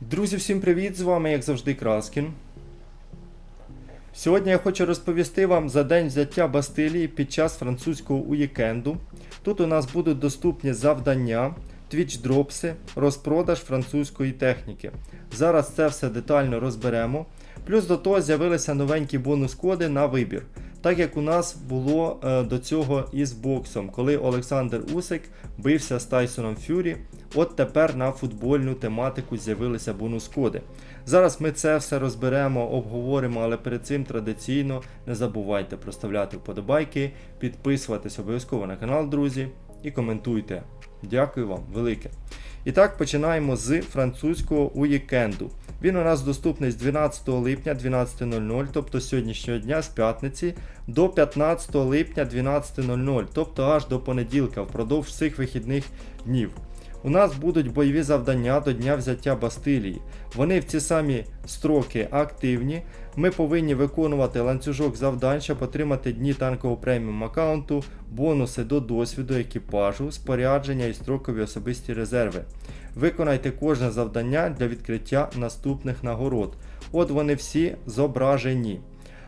Друзі, всім привіт! З вами, як завжди, Краскін. Сьогодні я хочу розповісти вам за день взяття Бастилії під час французького уікенду. Тут у нас будуть доступні завдання, твіч-дропси, розпродаж французької техніки. Зараз це все детально розберемо. Плюс до того з'явилися новенькі бонус-коди на вибір. Так як у нас було е, до цього із боксом, коли Олександр Усик бився з Тайсоном Фюрі. От тепер на футбольну тематику з'явилися бонус-коди. Зараз ми це все розберемо, обговоримо, але перед цим традиційно не забувайте проставляти вподобайки, підписуватись обов'язково на канал, друзі, і коментуйте. Дякую вам велике. І так починаємо з французького уікенду. Він у нас доступний з 12 липня 12.00, тобто сьогоднішнього дня, з п'ятниці, до 15 липня 12.00, тобто аж до понеділка, впродовж всіх вихідних днів. У нас будуть бойові завдання до дня взяття Бастилії. Вони в ці самі строки активні. Ми повинні виконувати ланцюжок завдань, щоб отримати дні танкового преміум аккаунту, бонуси до досвіду екіпажу, спорядження і строкові особисті резерви. Виконайте кожне завдання для відкриття наступних нагород. От вони всі зображені.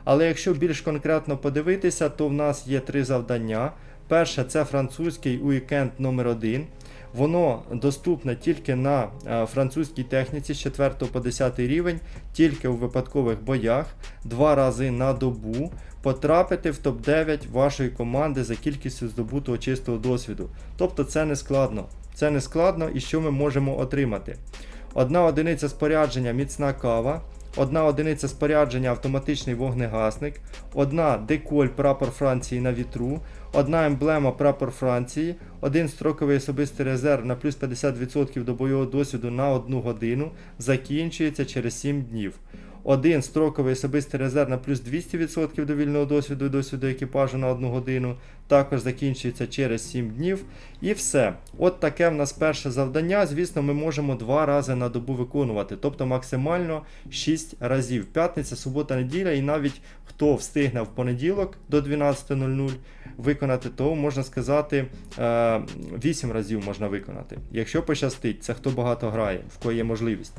Але якщо більш конкретно подивитися, то в нас є три завдання. Перше це французький уікенд номер 1 Воно доступне тільки на е, французькій техніці з 4 по 10 рівень, тільки у випадкових боях, два рази на добу. Потрапити в топ-9 вашої команди за кількістю здобутого чистого досвіду. Тобто це не складно. Це не складно і що ми можемо отримати. Одна одиниця спорядження міцна кава, одна одиниця спорядження автоматичний вогнегасник, одна деколь прапор Франції на вітру, одна емблема прапор Франції, один строковий особистий резерв на плюс 50% до бойового досвіду на 1 годину. Закінчується через 7 днів. Один строковий особистий резерв на плюс 200% до вільного досвіду і досвіду екіпажу на 1 годину, також закінчується через 7 днів. І все. От таке в нас перше завдання. Звісно, ми можемо два рази на добу виконувати, тобто максимально 6 разів. П'ятниця, субота, неділя, і навіть хто встигне в понеділок до 12.00 виконати, то можна сказати 8 разів можна виконати. Якщо пощастить, це хто багато грає, в кої є можливість.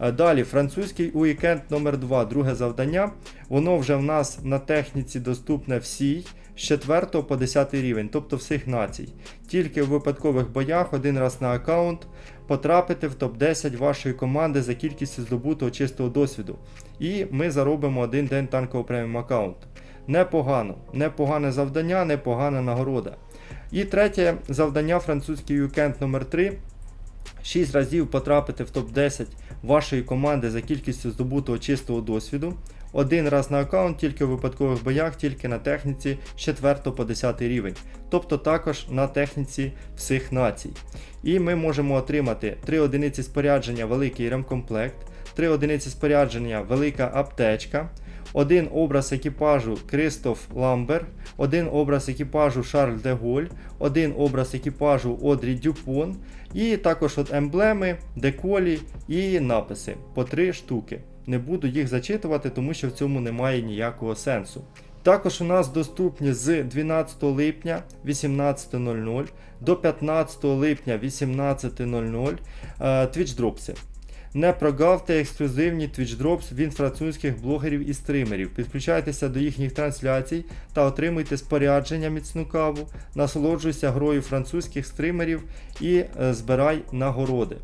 Е, Далі, французький уікенд номер 2 друге завдання. Воно вже в нас на техніці доступне всій з 4 по 10 рівень, тобто всіх націй. Тільки в випадкових боях один раз на аккаунт потрапити в топ-10 вашої команди за кількістю здобутого чистого досвіду. І ми заробимо один день танкового преміум аккаунту. Непогано, непогане завдання, непогана нагорода. І третє завдання французький вікенд номер 3 6 разів потрапити в топ-10 вашої команди за кількістю здобутого чистого досвіду. Один раз на аккаунт, тільки в випадкових боях, тільки на техніці з 4 по 10 рівень. Тобто також на техніці всіх націй. І ми можемо отримати 3 одиниці спорядження великий ремкомплект, 3 одиниці спорядження велика аптечка. Один образ екіпажу Кристоф Ламбер, один образ екіпажу Шарль де Голь, один образ екіпажу Одрі Дюпон, і також от емблеми, деколі і написи по три штуки. Не буду їх зачитувати, тому що в цьому немає ніякого сенсу. Також у нас доступні з 12 липня 18.00 до 15 липня 18.00 Twitch дропси. Не прогавте ексклюзивні Twitch Drops від французьких блогерів і стримерів. Підключайтеся до їхніх трансляцій та отримуйте спорядження міцну каву, насолоджуйся грою французьких стримерів і е, збирай нагороди.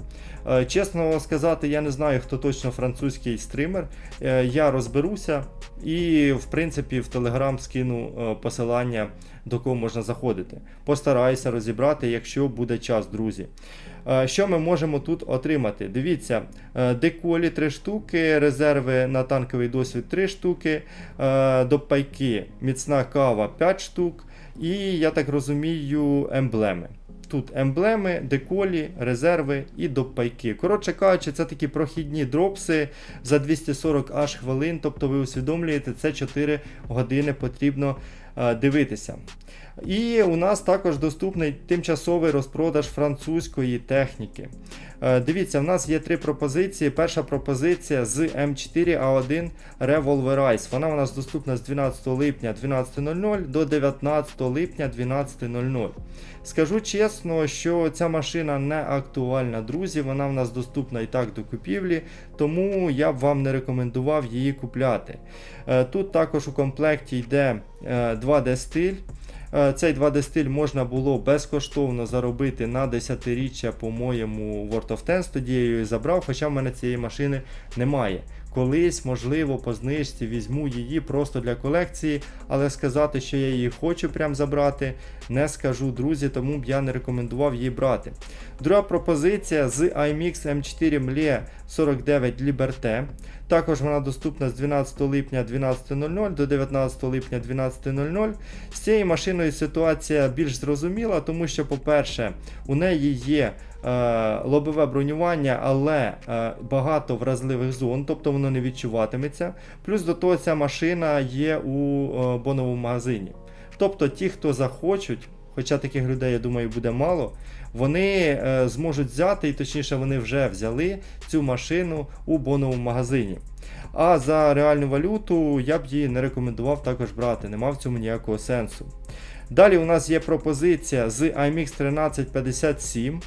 Е, чесно сказати, я не знаю, хто точно французький стример. Е, я розберуся і, в принципі, в Телеграм скину посилання, до кого можна заходити. Постараюся розібрати, якщо буде час, друзі. Е, Що ми можемо тут отримати? Дивіться, е, деколі 3 штуки, резерви на танковий досвід 3 штуки, е, до пайки міцна кава 5 штук, і, я так розумію, емблеми. Тут емблеми, деколі, резерви і допайки. Коротше кажучи, це такі прохідні дропси за 240 аж хвилин. Тобто ви усвідомлюєте, це 4 години потрібно дивитися. І у нас також доступний тимчасовий розпродаж французької техніки. Е, Дивіться, в нас є три пропозиції. Перша пропозиція з М4А1 Revolverize. Вона у нас доступна з 12 липня 12.00 до 19 липня 12.00. Скажу чесно, що ця машина не актуальна, друзі. Вона в нас доступна і так до купівлі, тому я б вам не рекомендував її купляти. Е, Тут також у комплекті йде е, 2D стиль. Е, Цей 2D стиль можна було безкоштовно заробити на 10-річчя, по-моєму, World of Tanks, тоді я її забрав, хоча в мене цієї машини немає. Колись, можливо, по знижці візьму її просто для колекції, але сказати, що я її хочу прям забрати, не скажу, друзі, тому б я не рекомендував її брати. Друга пропозиція з iMix M4 MLE 49 Liberté. Також вона доступна з 12 липня 12.00 до 19 липня 12.00. З цією машиною ситуація більш зрозуміла, тому що, по-перше, у неї є лобове бронювання, але е, багато вразливих зон, тобто воно не відчуватиметься. Плюс до того ця машина є у е, боновому магазині. Тобто ті, хто захочуть, хоча таких людей, я думаю, буде мало, вони е, зможуть взяти, і точніше, вони вже взяли цю машину у боновому магазині. А за реальну валюту я б її не рекомендував також брати, нема в цьому ніякого сенсу. Далі у нас є пропозиція з iMix 1357.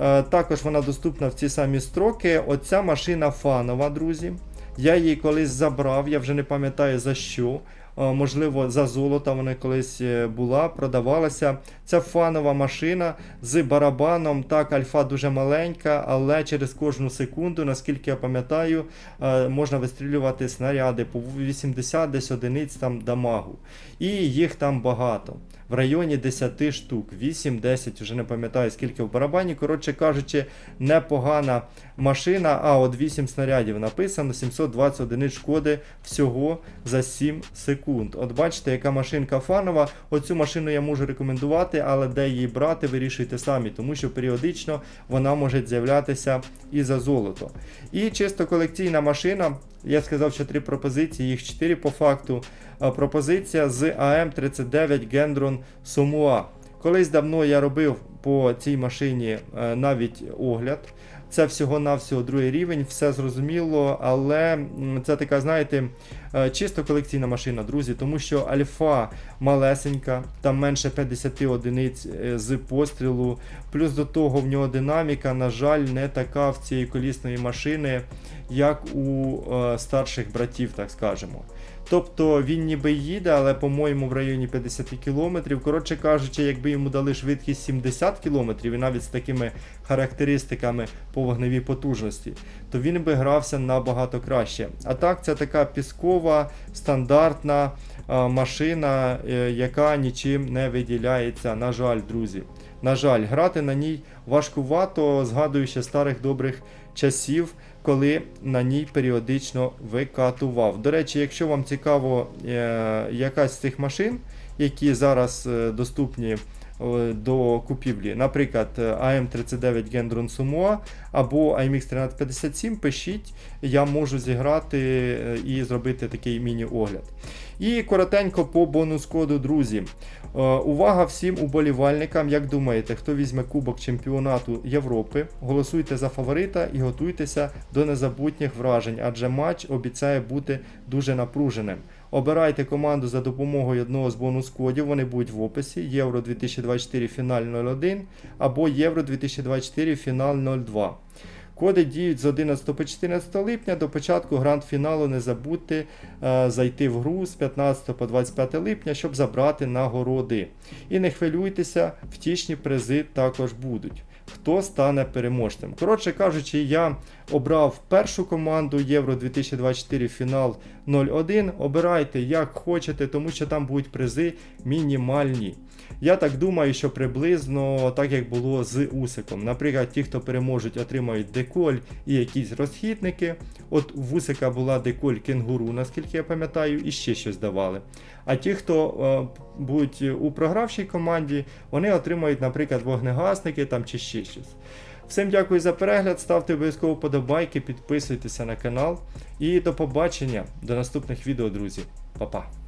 Е, Також вона доступна в ці самі строки. Оця машина фанова, друзі. Я її колись забрав, я вже не пам'ятаю за що. Е, Можливо, за золото вона колись е, була, продавалася. Це фанова машина з барабаном. Так, альфа дуже маленька, але через кожну секунду, наскільки я пам'ятаю, можна вистрілювати снаряди по 80 десь одиниць там дамагу. І їх там багато. В районі 10 штук, 8-10, вже не пам'ятаю скільки в барабані. Коротше кажучи, непогана машина. А от 8 снарядів написано, 720 одиниць шкоди всього за 7 секунд. От бачите, яка машинка фанова. Оцю машину я можу рекомендувати, але де її брати, вирішуйте самі, тому що періодично вона може з'являтися і за золото. І чисто колекційна машина. Я сказав, що три пропозиції, їх чотири по факту. Пропозиція з АМ39 Gendron Сумуа. Колись давно я робив по цій машині е, навіть огляд. Це всього-навсього другий рівень, все зрозуміло, але це така, знаєте, е, чисто колекційна машина, друзі, тому що альфа малесенька, там менше 50 одиниць е, з пострілу. Плюс до того в нього динаміка, на жаль, не така в цієї колісної машини, як у е, старших братів, так скажемо. Тобто він ніби їде, але, по-моєму, в районі 50 км. Коротше кажучи, якби йому дали швидкість 70 км і навіть з такими характеристиками по вогневій потужності, то він би грався набагато краще. А так, це така піскова, стандартна машина, е, яка нічим не виділяється. На жаль, друзі. На жаль, грати на ній важкувато, згадуючи старих добрих часів, коли на ній періодично викатував. До речі, якщо вам цікаво е, якась з цих машин, які зараз е, доступні до купівлі, наприклад, AM39 Gendron Sumo або IMX 1357, пишіть, я можу зіграти е, і зробити такий міні-огляд. І коротенько по бонус коду, друзі. Е, Увага всім уболівальникам. Як думаєте, хто візьме Кубок чемпіонату Європи? Голосуйте за фаворита і готуйтеся до незабутніх вражень, адже матч обіцяє бути дуже напруженим. Обирайте команду за допомогою одного з бонус-кодів, вони будуть в описі: Євро 2024 фіналь 01 або Євро 2024 фінал 02. Коди діють з 11 по 14 липня до початку гранд-фіналу. Не забудьте е, зайти в гру з 15 по 25 липня, щоб забрати нагороди. І не хвилюйтеся, втішні призи також будуть. Хто стане переможцем? Коротше кажучи, я обрав першу команду Євро 2024 фінал 01. Обирайте як хочете, тому що там будуть призи мінімальні. Я так думаю, що приблизно так як було з Усиком. Наприклад, ті, хто переможуть, отримають деколь і якісь розхідники. От в Усика була деколь кенгуру, наскільки я пам'ятаю, і ще щось давали. А ті, хто е, будуть у програвшій команді, вони отримають, наприклад, вогнегасники там чи ще щось. Всім дякую за перегляд, ставте обов'язково подобайки, підписуйтеся на канал. І до побачення, до наступних відео, друзі. Па-па.